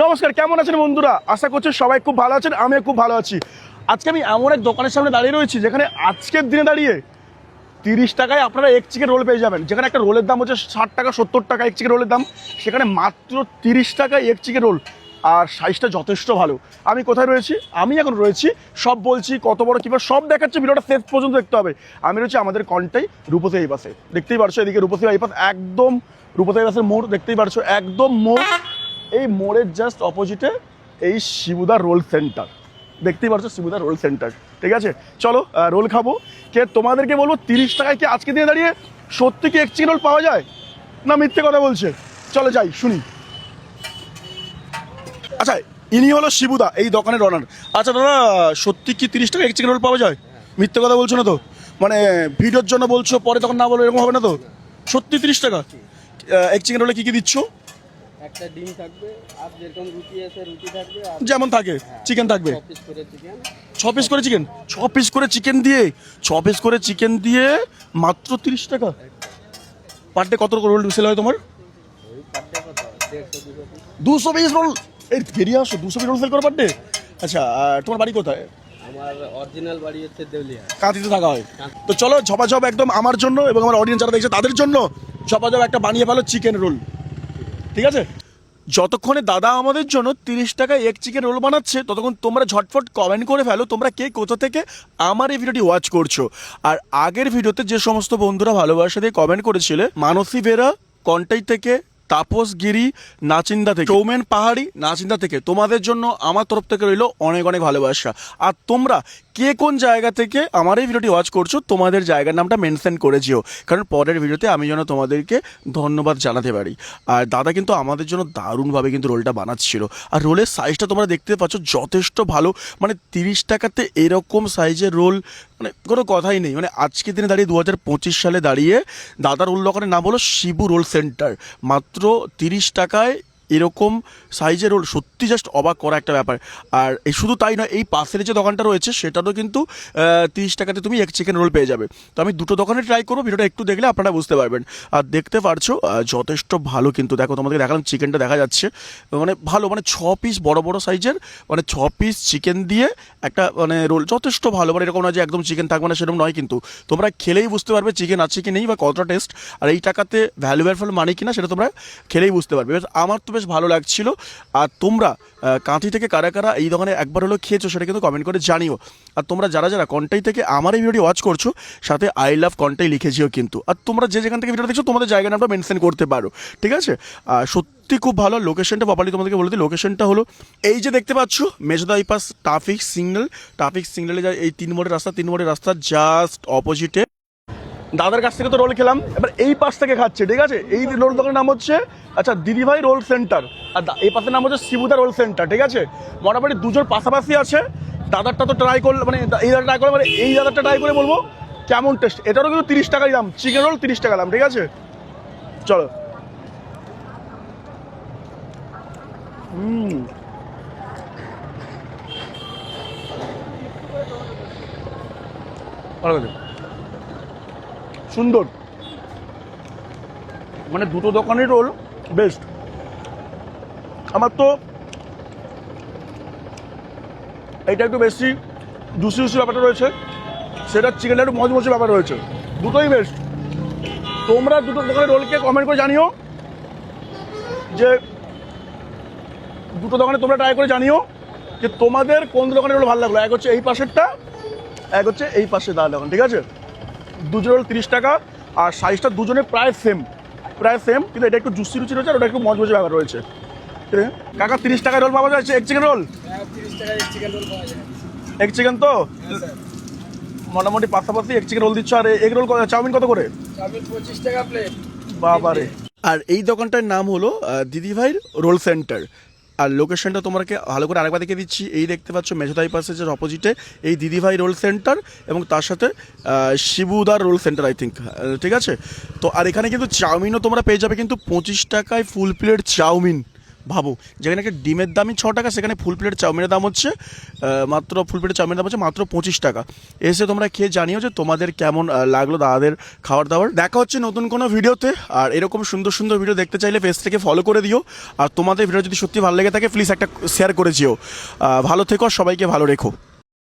নমস্কার, কেমন আছেন বন্ধুরা? আশা করছি সবাই খুব ভালো আছেন, আমিও খুব ভালো আছি। আজকে আমি এমন এক দোকানের সামনে দাঁড়িয়ে রয়েছি, যেখানে আজকের দিনে দাঁড়িয়ে তিরিশ টাকায় আপনারা এক চিকেন রোল পেয়ে যাবেন। যেখানে একটা রোলের দাম হচ্ছে ষাট টাকা, সত্তর টাকা এক চিকেন রোলের দাম। সেখানে মাত্র তিরিশ টাকায় এক চিকেন রোল আর সাইজটা যথেষ্ট ভালো। আমি কোথায় রয়েছি? আমি এখন রয়েছি, সব বলছি, কত বড় কীভাবে সব দেখাচ্ছে, ভিডিওটা শেষ পর্যন্ত দেখতে হবে। আমি রয়েছি আমাদের কনটাই রূপসী এই পাশে দেখতেই পারছ, এদিকে রূপসী এই পাশ একদম, রূপসী এই পাশের মোড়, দেখতেই পারছ, একদম মোড়। এই মোড়ের জাস্ট অপোজিটে এই শিবুদা রোল সেন্টার দেখতেই পারছ শিবুদা রোল সেন্টার ঠিক আছে? চলো রোল খাব। কে তোমাদেরকে বলব, তিরিশ টাকায় কি আজকে দিয়ে দাঁড়িয়ে সত্যি কি এক চিকেন রোল পাওয়া যায়? না মিথ্যে কথা বলছে। চলো যাই, শুনি। আচ্ছা ইনি হলো শিবুদা, এই দোকানের অনার আচ্ছা দাদা, সত্যি কি তিরিশ টাকা এক চিকেন রোল পাওয়া যায়? মিথ্যে কথা বলছো না তো? মানে ভিডিওর জন্য বলছো, পরে তখন না বলো এরকম হবে না তো? সত্যি তিরিশ টাকা। এক চিকেন রোলে কী কী দিচ্ছ? একটা ডিম থাকবে আর যেরকম রুটি আছে রুটি থাকবে আর যেমন থাকে চিকেন থাকবে। ছ পিস করে চিকেন ছ পিস করে চিকেন ছ পিস করে চিকেন দিয়ে ছ পিস করে চিকেন দিয়ে মাত্র তিরিশ টাকা। পার ডে কত রোল সেল হয় তোমার? দুশো পিস রোল এই বেরিয়ে আসো দুশো পিস রোল সেল করো পার ডে আচ্ছা তোমার বাড়ি কোথায়? আমার অরিজিনাল বাড়ি হচ্ছে দেউলিয়া। কাঁথিতে থাকা হয়। তো চলো ঝপাঝপ একদম আমার জন্য এবং আমার অডিয়েন্স যারা দেখছে তাদের জন্য ঝপাঝপ একটা বানিয়ে ফেলো চিকেন রোল ঠিক আছে? যতক্ষণে দাদা আমাদের জন্য তিরিশ টাকায় এক চিকেন রোল বানাচ্ছে, ততক্ষণ তোমরা ঝটফট কমেন্ট করে ফেলো তোমরা কে কোথা থেকে আমার এই ভিডিওটি ওয়াচ করছ। আর আগের ভিডিওতে যে সমস্ত বন্ধুরা ভালোবাসা দিয়ে কমেন্ট করেছিলে, মানসী বেরা কন্টাই থেকে, তাপস গিরি, নাচিন্দা থেকে সৌমেন পাহাড়ি, নাচিন্দা থেকে, তোমাদের জন্য আমার তরফ থেকে রইল অনেক অনেক ভালোবাসা। আর তোমরা কে কোন জায়গা থেকে আমার এই ভিডিওটি ওয়াচ করছ, তোমাদের জায়গার নামটা মেনশন করে যেও। কারণ পরের ভিডিওতে আমি যেন তোমাদেরকে ধন্যবাদ জানাতে পারি। আর দাদা কিন্তু আমাদের জন্য দারুণভাবে কিন্তু রোলটা বানাচ্ছিল। আর রোলের সাইজটা তোমরা দেখতে পাচ্ছ, যথেষ্ট ভালো। মানে তিরিশ টাকাতে এরকম সাইজের রোল মানে কোনো কথাই নেই। মানে আজকে দিনে দাঁড়িয়ে দু হাজার পঁচিশ সালে দাঁড়িয়ে দাদার রোল নাম হলো শিবু রোল সেন্টার। মাত্র তিরিশ টাকায় এরকম সাইজের রোল সত্যি জাস্ট অবাক করা একটা ব্যাপার। আর এই শুধু তাই নয়, এই পাশের যে দোকানটা রয়েছে, সেটারও কিন্তু তিরিশ টাকাতে তুমি এক চিকেন রোল পেয়ে যাবে। তো আমি দুটো দোকানে ট্রাই করব, ভিডিওটা একটু দেখলে আপনারা বুঝতে পারবেন। আর দেখতে পারছ যথেষ্ট ভালো কিন্তু, দেখো তোমাদেরকে দেখালাম চিকেনটা দেখা যাচ্ছে। মানে ভালো মানে ছ পিস বড় বড় সাইজের মানে ছ পিস চিকেন দিয়ে একটা মানে রোল যথেষ্ট ভালো। মানে এরকম নয় যে একদম চিকেন থাকবে না, সেরকম নয় কিন্তু। তোমরা খেলেই বুঝতে পারবে চিকেন আছে কি নেই বা কতটা টেস্ট আর এই টাকাতে ভ্যালুয়েবল মানে কিনা সেটা তোমরা খেলেই বুঝতে পারবে। আমার তো বেশ ভালো লাগছিল। আর তোমরা কাঁথি থেকে কারা কারা এই দোকানে একবার হলো খেয়েছো সেটা কিন্তু কমেন্ট করে জানিও। আর তোমরা যারা যারা কন্টাই থেকে আমার এই ভিডিওটি ওয়াচ করছ, সাথে আই লাভ কন্টাই লিখেছিও কিন্তু। আর তোমরা যে যেখান থেকে ভিডিওটা দেখছ, তোমাদের জায়গা নামটা মেনশন করতে পারো। ঠিক আছে? আর সত্যি খুব ভালো লোকেশনটা প্রপারলি তোমাদেরকে বলে দিই। লোকেশনটা হলো, এই যে দেখতে পাচ্ছ মেজদা ইপাস ট্রাফিক সিগন্যাল ট্রাফিক সিগন্যালে এই তিন মোড়ের রাস্তা, তিন মোড়ের রাস্তা জাস্ট অপোজিটে দাদার কাছ থেকে তো রোল খেলাম। এবার এই পাশ থেকে খাচ্ছে, ঠিক আছে? এই রোল দোকানের নাম হচ্ছে আচ্ছা দিদিভাই রোল সেন্টার। আর এই পাশের নাম হচ্ছে শিবুদা রোল সেন্টার, ঠিক আছে? মোটামুটি দুজন পাশাপাশি আছে। দাদারটা তো ট্রাই করলে মানে এই দাদা ট্রাই করে মানে এই দাদারটা ট্রাই করে বলব, কেমন টেস্ট এটারও কিন্তু তিরিশ টাকাই দাম চিকেন রোল তিরিশ টাকা দাম, ঠিক আছে? চলো। হুম। ভালো। সুন্দর। মানে দুটো দোকানের রোল? বেস্ট আমার তো এটা একটু বেশি জুসি জুসি ব্যাপারটা রয়েছে। সেটা চিকেনটা একটু মজ মজমজি ব্যাপার রয়েছে। দুটোই বেস্ট তোমরা দুটো দোকানের রোলকে কমেন্ট করে জানিও। যে দুটো দোকানে তোমরা ট্রাই করে জানিও যে তোমাদের কোন দোকানের রোল ভালো লাগল। এক হচ্ছে এই পাশেরটা এক হচ্ছে এই পাশে দাদা দোকান ঠিক আছে? দুজন রোল তিরিশ টাকা আর সাইজটা দুজনে প্রায় সেম প্রায় সেম কিন্তু এটা একটু জুসি রুচি রয়েছে আর ওটা একটু মজ মজমজে ব্যাপার রয়েছে। ঠিক আছে? কাকা তিরিশ টাকায় রোল পাওয়া যাচ্ছে এক চিকেন রোল তিরিশ টাকায় চিকেন রোল পাওয়া যায়। এক চিকেন তো? মোটামুটি পাশাপাশি এক চিকেন রোল দিচ্ছ আর এগ রোল চাউমিন কত করে? চাউমিন পঁচিশ টাকা প্লেট বাবারে। আর এই দোকানটার নাম হলো আহ, দিদিভাইর রোল সেন্টার আর লোকেশনটা তোমাকে ভালো করে আরেকবার দেখে দিচ্ছি। এই দেখতে পাচ্ছ মেঝোদাই যে অপোজিটে এই দিদিভাই রোল সেন্টার এবং তার সাথে শিবুদার রোল সেন্টার আই থিঙ্ক ঠিক আছে? তো আর এখানে কিন্তু চাউমিনও তোমরা পেয়ে যাবে, কিন্তু পঁচিশ টাকায় ফুল প্লেট চাউমিন। ভাবো, যেখানে একটা ডিমের দামই ছ টাকা, সেখানে ফুল প্লেট চাউমিনের দাম হচ্ছে মাত্র ফুল প্লেটের চাউমিনের দাম হচ্ছে মাত্র পঁচিশ টাকা। এসে তোমরা খেয়ে জানিও যে তোমাদের কেমন লাগল দাদাদের খাওয়ার দাওয়ার দেখা হচ্ছে নতুন কোনো ভিডিওতে, আর এরকম সুন্দর সুন্দর ভিডিও দেখতে চাইলে পেজ থেকে ফলো করে দিও। আর তোমাদের ভিডিও যদি সত্যি ভালো লেগে থাকে প্লিজ একটা শেয়ার করে যেও। ভালো থেকো, সবাইকে ভালো রেখো।